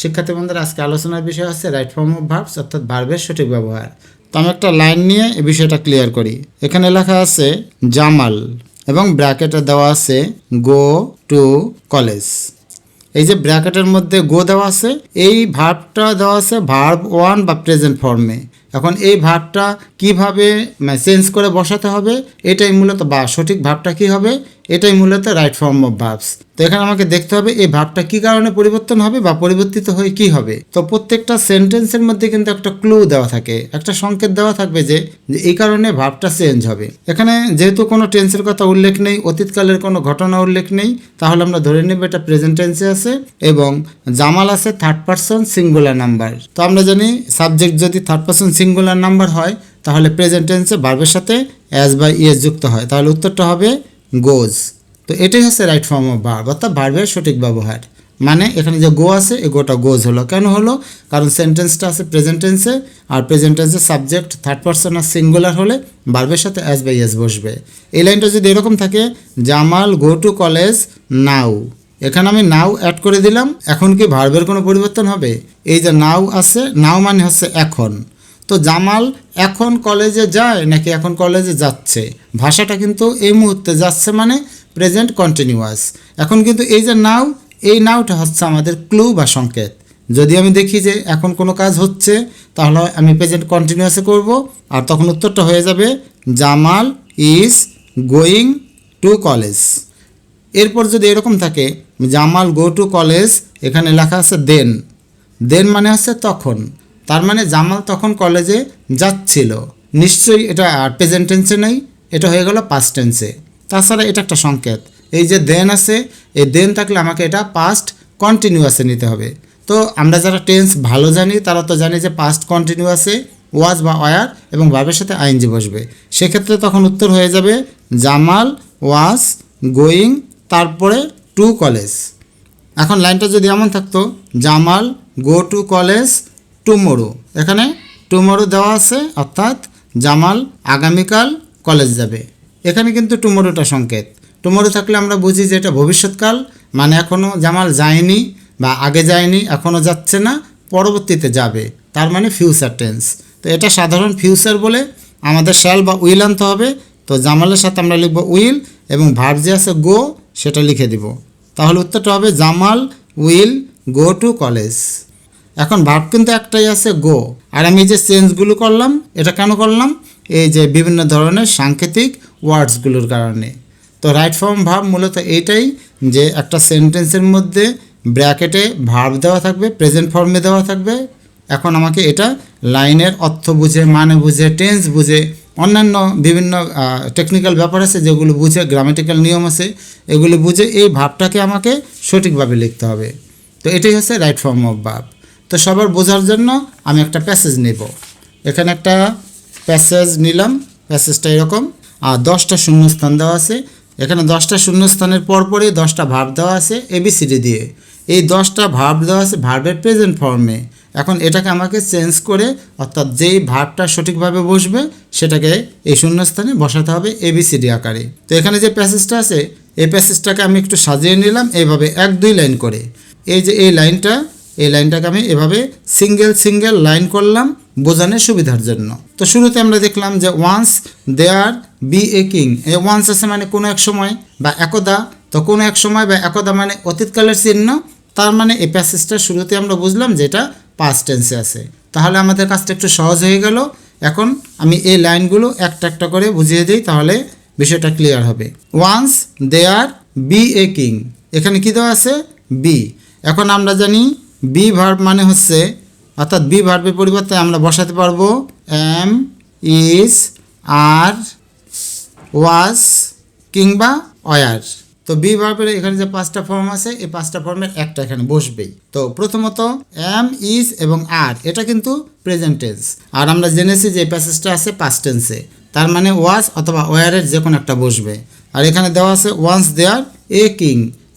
শিক্ষার্থী বন্ধুরা, আজকে আলোচনার বিষয় হচ্ছে রাইট ফর্ম অফ ভার্বস অর্থাৎ ভার্বের সঠিক ব্যবহার। তো আমি একটা লাইন নিয়ে এই বিষয়টা ক্লিয়ার করি। এখানে লেখা আছে জামাল এবং ব্র্যাকেটে দেওয়া আছে গো টু কলেজ এই যে ব্র্যাকেটের মধ্যে গো দেওয়া আছে, এই ভার্বটা দেওয়া আছে ভার্ব ওয়ান বা প্রেজেন্ট ফর্মে এখন এই ভার্বটা কীভাবে চেঞ্জ করে বসাতে হবে, এটাই মূলত বা সঠিক ভাবটা কি হবে এটাই মূলত রাইট ফর্ম অফ ভার্বস তো এখানে আমাকে দেখতে হবে এই ভাবটা কি কারণে পরিবর্তন হবে বা পরিবর্তিত হয়ে কি হবে? তো প্রত্যেকটা সেন্টেন্সের মধ্যে কিন্তু একটা ক্লু দেওয়া থাকে, একটা সংকেত দেওয়া থাকবে যে এই কারণে ভাবটা চেঞ্জ হবে। এখানে যেহেতু কোনো টেন্সের কথা উল্লেখ নেই, অতীতকালের কোনো ঘটনা উল্লেখ নেই, তাহলে আমরা ধরে নেব এটা প্রেজেন্ট টেন্সে আছে এবং জামাল আছে থার্ড পারসন সিঙ্গুলার নাম্বার তো আমরা জানি সাবজেক্ট যদি থার্ড পারসন সিঙ্গুলার নাম্বার হয়, তাহলে প্রেজেন্ট টেন্সে ভার্বের সাথে অ্যাজ বা ইয়ে যুক্ত হয়। তাহলে উত্তরটা হবে গোজ। তো এটাই হচ্ছে রাইট ফর্ম অফ ভার্ব অর্থাৎ ভার্বের সঠিক ব্যবহার। মানে এখানে যে গো আছে এ গোটা গোজ হলো। কেন হলো? কারণ সেন্টেন্সটা আছে প্রেজেন্ট টেন্সে আর প্রেজেন্ট টেন্সের সাবজেক্ট থার্ড পারসন আর সিঙ্গুলার হলে ভার্বের সাথে অ্যাজ বাই এস বসবে। এই লাইনটা যদি এরকম থাকে, Jamal go to college now এখানে আমি নাও অ্যাড করে দিলাম, এখন কি ভার্বের কোনো পরিবর্তন হবে? এই যে নাও আছে নাও মানে হচ্ছে এখন। তো জামাল এখন কলেজে যায় নাকি এখন কলেজে যাচ্ছে? ভাষাটা কিন্তু এই মুহূর্তে যাচ্ছে মানে প্রেজেন্ট কন্টিনিউয়াস এখন কিন্তু এই যে নাও, এই নাওটা হচ্ছে আমাদের ক্লু বা সংকেত। যদি আমি দেখি যে এখন কোনো কাজ হচ্ছে, তাহলে আমি প্রেজেন্ট কন্টিনিউয়াসে করব আর তখন উত্তরটা হয়ে যাবে, Jamal is going to college এরপর যদি এরকম থাকে, জামাল গো টু কলেজ এখানে লেখা আছে দেন দেন মানে হচ্ছে তখন। তার মানে জামাল তখন কলেজে যাচ্ছিল। নিশ্চয়ই এটা প্রেজেন্ট টেন্সে নেই, এটা হয়ে গেল পাস্ট টেন্সে তাছাড়া এটা একটা সংকেত। এই যে দেন আছে, এই দেন থাকলে আমাকে এটা পাস্ট কন্টিনিউয়াসে নিতে হবে। তো আমরা যারা টেন্স ভালো জানি, তারা তো জানি যে পাস্ট কন্টিনিউয়াসে ওয়াজ বা ওয়ার এবং ভাবের সাথে আইনজি বসবে। সেক্ষেত্রে তখন উত্তর হয়ে যাবে, জামাল ওয়াজ গোয়িং তারপরে টু কলেজ এখন লাইনটা যদি এমন থাকতো, Jamal go to college tomorrow এখানে টুমোরো দেওয়া আছে, অর্থাৎ জামাল আগামীকাল কলেজ যাবে। এখানে কিন্তু টুমোরোটা সংকেত। টুমোরো থাকলে আমরা বুঝি যে এটা ভবিষ্যৎকাল মানে এখনও জামাল যায়নি বা আগে যায়নি এখনও যাচ্ছে না, পরবর্তীতে যাবে। তার মানে ফিউচার টেন্স তো এটা সাধারণ ফিউচার বলে আমাদের শ্যাল বা উইল আনতে হবে। তো জামালের সাথে আমরা লিখব উইল এবং ভার্ব যে আছে গো সেটা লিখে দিব। তাহলে উত্তরটা হবে Jamal will go to college এখন ভার্ব কিন্তু একটাই আছে গো আর আমি যে চেঞ্জগুলো করলাম, এটা কেন করলাম? এই যে বিভিন্ন ধরনের সাংকেতিক ওয়ার্ডসগুলোর কারণে। তো রাইট ফর্ম ভার্ব মূলত এইটাই যে একটা সেন্টেন্সের মধ্যে ব্র্যাকেটে ভার্ব দেওয়া থাকবে প্রেজেন্ট ফর্মে দেওয়া থাকবে। এখন আমাকে এটা লাইনের অর্থ বুঝে মানে বুঝে টেন্স বুঝে, অন্যান্য বিভিন্ন টেকনিক্যাল ব্যাপার আছে যেগুলো বুঝে গ্রামেটিক্যাল নিয়ম আছে, এগুলো বুঝে এই ভাবটাকে আমাকে সঠিকভাবে লিখতে হবে। তো এটাই হচ্ছে রাইট ফর্ম অফ ভাব তো সবার বোঝার জন্য আমি একটা প্যাসেজ নেব। এখানে একটা প্যাসেজ নিলাম, প্যাসেজটা এরকম, আর দশটা শূন্যস্থান দেওয়া আছে। এখানে দশটা শূন্যস্থানের পরপরই দশটা ভাব দেওয়া আছে এবিসিডি দিয়ে। এই দশটা ভাব দেওয়া আছে ভার্বের প্রেজেন্ট ফর্মে এখন এটাকে আমাকে চেঞ্জ করে, অর্থাৎ যেই ভাবটা সঠিকভাবে বসবে, সেটাকে এই শূন্যস্থানে বসাতে হবে এবিসিডি আকারে। তো এখানে যে প্যাসেজটা আছে, এই প্যাসেজটাকে আমি একটু সাজিয়ে নিলাম, এইভাবে এক দুই লাইন করে। এই যে এই লাইনটা এই লাইনটাকে আমি এভাবে সিঙ্গেল সিঙ্গেল লাইন করলাম বোঝানোর সুবিধার জন্য। তো শুরুতে আমরা দেখলাম যে once there be a king এই ওয়ান্স আছে মানে কোনো এক সময় বা একদা। তো কোনো এক সময় বা একদা মানে অতীতকালের চিহ্ন। তার মানে এই প্যাসেজটা শুরুতে আমরা বুঝলাম যে এটা পাস্ট টেন্সে আছে। তাহলে আমাদের কাজটা একটু সহজ হয়ে গেল। এখন আমি এই লাইনগুলো একটা একটা করে বুঝিয়ে দিই, তাহলে বিষয়টা ক্লিয়ার হবে। Once there be a king এখানে কী দেওয়া আছে? বি এখন আমরা জানি বি ভার্ব মানে হচ্ছে, অর্থাৎ বি ভার্বের পরিবর্তে আমরা বসাতে পারব এম ইজ আর ওয়াজ কিংবা অয়ার তো বি ভার্বের এখানে যে পাঁচটা ফর্ম আছে, এই পাঁচটা ফর্মের একটা এখানে বসবেই। তো প্রথমত এম ইজ এবং আর, এটা কিন্তু প্রেজেন্ট টেন্স আর আমরা জেনেছি যে প্যাসেজটা আছে পাস্ট টেন্সে তার মানে ওয়াজ অথবা ওয়ারের যে কোনো একটা বসবে। আর এখানে দেওয়া আছে once there a king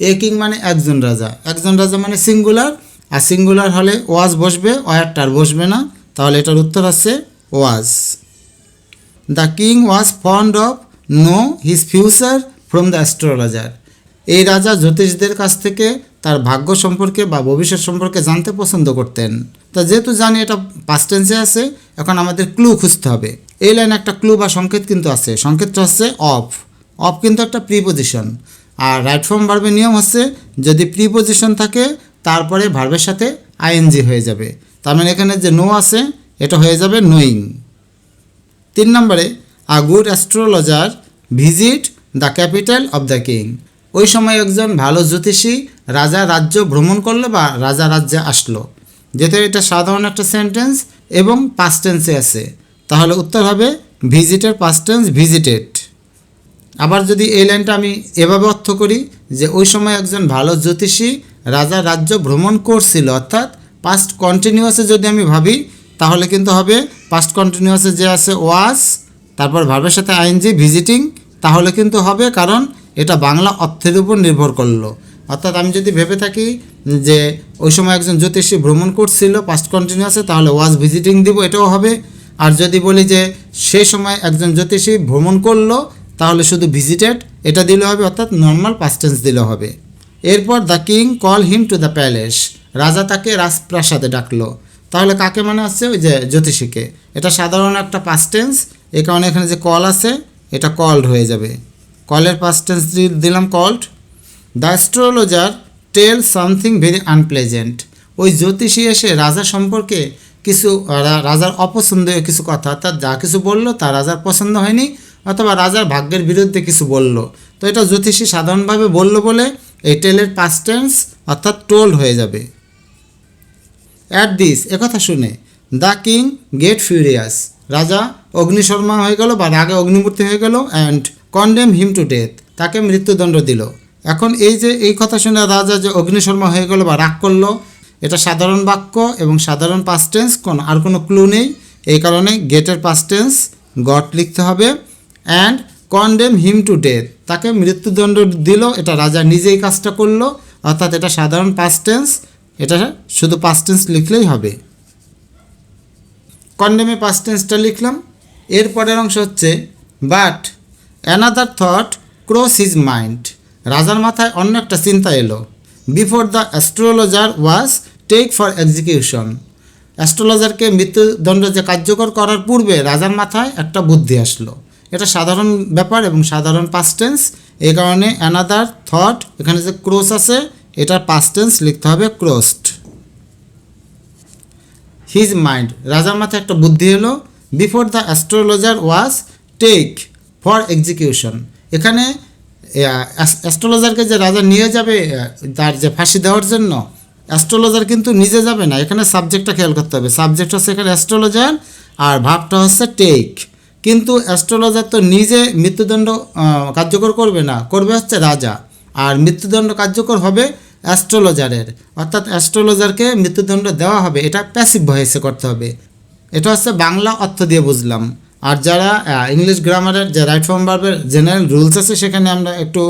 a king মানে একজন রাজা। একজন রাজা মানে সিঙ্গুলার আর সিঙ্গুলার হলে ওয়াজ বসবে, ওয়ারটার বসবে না। তাহলে এটার উত্তর আছে was. The king was fond of no his future from the astrologer. এই রাজা জ্যোতিষদের কাছ থেকে তার ভাগ্য সম্পর্কে বা ভবিষ্যৎ সম্পর্কে জানতে পছন্দ করতেন। তা যেহেতু জানি এটা পাস্ট টেন্সে আছে, এখন আমাদের ক্লু খুঁজতে হবে। এই লাইনে একটা ক্লু বা সংকেত কিন্তু আছে। সংকেতটা হচ্ছে অফ অফ কিন্তু একটা প্রিপোজিশন আর রাইট ফর্ম ভার্বের নিয়ম হচ্ছে, যদি প্রিপোজিশন থাকে তারপরে ভার্বের সাথে আইএনজি হয়ে যাবে। তার মানে এখানে যে নো আছে, এটা হয়ে যাবে নোয়িং তিন নম্বরে a good astrologer visit the capital of the king ওই সময় একজন ভালো জ্যোতিষী রাজা রাজ্য ভ্রমণ করল বা রাজা রাজ্যে আসলো। যেহেতু এটা সাধারণ একটা সেন্টেন্স এবং পাস্ট টেন্সে আছে। তাহলে উত্তর হবে ভিজিটের পাস্ট টেন্স ভিজিটেড আবার যদি এই লাইনটা আমি এভাবে অর্থ করি যে ওই সময় একজন ভালো জ্যোতিষী রাজা রাজ্য ভ্রমণ করছিল, অর্থাৎ পাস্ট কন্টিনিউয়াসে যদি আমি ভাবি, তাহলে কিন্তু হবে পাস্ট কন্টিনিউয়াসে যে আছে ওয়াজ তারপর ভাবের সাথে আইনজি ভিজিটিং তাহলে কিন্তু হবে কারণ এটা বাংলা অর্থের উপর নির্ভর করল। অর্থাৎ আমি যদি ভেবে থাকি যে ওই সময় একজন জ্যোতিষী ভ্রমণ করছিল পাস্ট কন্টিনিউয়াসে তাহলে ওয়াজ ভিজিটিং দিব, এটাও হবে। আর যদি বলি যে সেই সময় একজন জ্যোতিষী ভ্রমণ করল, তাহলে শুধু ভিজিটেড এটা দিলে হবে, অর্থাৎ নর্মাল পাস্টেন্স দিলে হবে। এরপর the king call him to the palace রাজা তাকে রাজপ্রাসাদে ডাকলো। তাহলে কাকে মনে আসছে ওই যে জ্যোতিষীকে। এটা সাধারণ একটা পাস্টেন্স এই কারণে এখানে যে কল আছে, এটা কল্ড হয়ে যাবে। কলের পাস্টেন্স দিলাম called the astrologer tell something very unpleasant ওই জ্যোতিষী এসে রাজা সম্পর্কে কিছু রাজার অপছন্দীয় কিছু কথা অর্থাৎ যা কিছু বলল, তা রাজার পছন্দ হয়নি, অথবা রাজার ভাগ্যের বিরুদ্ধে কিছু বলল। তো এটা জ্যোতিষী সাধারণভাবে বলল বলে এই টেলের পাস্ট অর্থাৎ টোল্ড হয়ে যাবে। অ্যাট দিস একথা শুনে দ্য কিং গেট ফিউরিয়াস রাজা অগ্নিশর্মা হয়ে গেল বা রাগে অগ্নিমূর্তি হয়ে গেল and condemn him to death তাকে মৃত্যুদণ্ড দিল। এখন এই যে, এই কথা শুনে রাজা যে অগ্নিশর্মা হয়ে গেল বা রাগ করল, এটা সাধারণ বাক্য এবং সাধারণ পাস্টেন্স কোন, আর কোনো ক্লু নেই। এই কারণে গেটের পাস্টেন্স গট লিখতে হবে। And condemn him to death তাকে মৃত্যুদণ্ড দিল, এটা রাজা নিজেই কাজটা করল, অর্থাৎ এটা সাধারণ পাস্টেন্স এটা শুধু পাস্টেন্স লিখলেই হবে। কন্ডেমে পাস্টেন্সটা লিখলাম। এরপরের অংশ হচ্ছে but another thought cross his mind রাজার মাথায় অন্য একটা চিন্তা এলো। Before the astrologer was take for execution অ্যাস্ট্রোলজারকে মৃত্যুদণ্ড যে কার্যকর করার পূর্বে রাজার মাথায় একটা বুদ্ধি আসলো। এটা সাধারণ ব্যাপার এবং সাধারণ পাস্টেন্স এই কারণে অ্যানাদার থট এখানে যে ক্রোস আছে, এটার পাস্টেন্স লিখতে হবে ক্রোস্ট হিজ মাইন্ড রাজার মাথায় একটা বুদ্ধি এলো। Before the astrologer was take for execution এখানে অ্যাস্ট্রোলজারকে যে রাজা নিয়ে যাবে তার যে ফাঁসি দেওয়ার জন্য অ্যাস্ট্রোলজার কিন্তু নিজে যাবে না। এখানে সাবজেক্টটা খেয়াল করতে হবে। সাবজেক্ট হচ্ছে এখানে অ্যাস্ট্রোলজার আর ভাবটা হচ্ছে টেক কিন্তু অ্যাস্ট্রোলজার তো নিজে মৃত্যুদণ্ড কার্যকর করবে না, করবে হচ্ছে রাজা। আর মৃত্যুদণ্ড কার্যকর হবে অ্যাস্ট্রোলজারের অর্থাৎ অ্যাস্ট্রোলজারকে মৃত্যুদণ্ড দেওয়া হবে, এটা প্যাসিভ ভয়েসে করতে হবে। এটা হচ্ছে বাংলা অর্থ দিয়ে বুঝলাম। আর যারা ইংলিশ গ্রামারের যে রাইট ফর্ম ভার্বের জেনারেল রুলস আছে, সেখানে আমরা একটু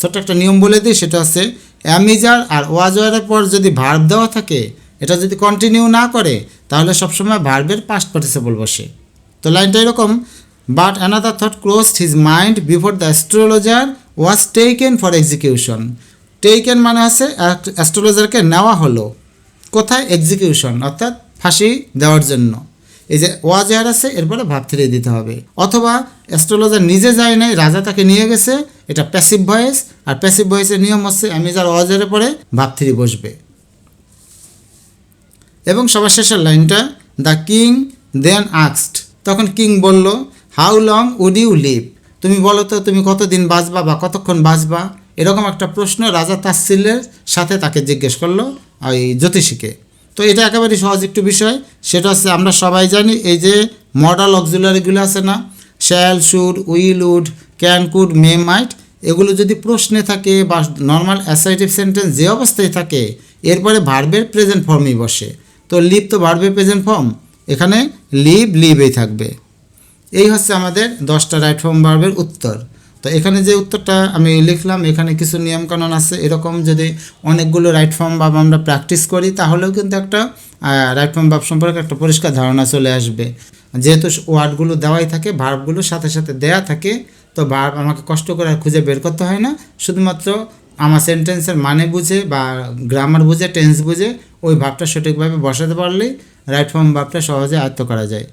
ছোট্ট একটা নিয়ম বলে দিই, সেটা হচ্ছে অ্যামিজার আর ওয়াজওয়ারের পর যদি ভার্ব দেওয়া থাকে, এটা যদি কন্টিনিউ না করে, তাহলে সবসময় ভার্বের পাস্ট পার্টিসিপল বসে। তো লাইনটা এরকম but another thought closed his mind before the astrologer was taken for execution taken মানে হচ্ছে অ্যাস্ট্রোলজারকে নেওয়া হলো, কোথায়? এক্সিকিউশন অর্থাৎ ফাঁসি দেওয়ার জন্য। এই যে ওয়াজেয়ার আছে, এরপরে ভাব ফিরিয়ে দিতে হবে। অথবা অ্যাস্ট্রোলজার নিজে যায় নাই, রাজা তাকে নিয়ে গেছে, এটা প্যাসিভ ভয়েস আর প্যাসিভ ভয়েসের নিয়ম হচ্ছে, আমি যার ওয়াজের পরে ভাব থ্রি বসবে। এবং সবার শেষের লাইনটা দ্য কিং দেন আক্সড তখন কিং বলল how long would you live তুমি বলো তো, তুমি কতদিন বাঁচবা বা কতক্ষণ বাঁচবা? এরকম একটা প্রশ্ন রাজা তাচ্ছিল্যের সাথে তাকে জিজ্ঞেস করল ওই জ্যোতিষীকে। তো এটা একেবারে সহজ একটু বিষয়, সেটা হচ্ছে আমরা সবাই জানি এই যে মডাল অক্সিলারিগুলো আছে না shall should will would can could may might এগুলো যদি প্রশ্নে থাকে বা নর্মাল অ্যাসাইটিভ সেন্টেন্স যে অবস্থায় থাকে, এরপরে ভার্বের প্রেজেন্ট ফর্মই বসে। তো লিভ তো ভার্বের প্রেজেন্ট ফর্ম এখানে লিভ লিভেই থাকবে। এই হচ্ছে আমাদের দশটা রাইট ফর্ম ভার্বের উত্তর। তো এখানে যে উত্তরটা আমি লিখলাম, এখানে কিছু নিয়মকানুন আছে। এরকম যদি অনেকগুলো রাইট ফর্ম ভাব আমরা প্র্যাকটিস করি, তাহলেও কিন্তু একটা রাইট ফর্ম ভাব সম্পর্কে একটা পরিষ্কার ধারণা চলে আসবে। যেহেতু ওয়ার্ডগুলো দেওয়াই থাকে, ভার্বগুলো সাথে সাথে দেয়া থাকে, তো ভার্ব আমাকে কষ্ট করে খুঁজে বের করতে হয় না। শুধুমাত্র আমার সেন্টেন্সের মানে বুঝে বা গ্রামার বুঝে টেন্স বুঝে ওই ভাবটা সঠিকভাবে বসাতে পারলেই রাইট ফর্ম ভাবটা সহজে আয়ত্ত করা যায়।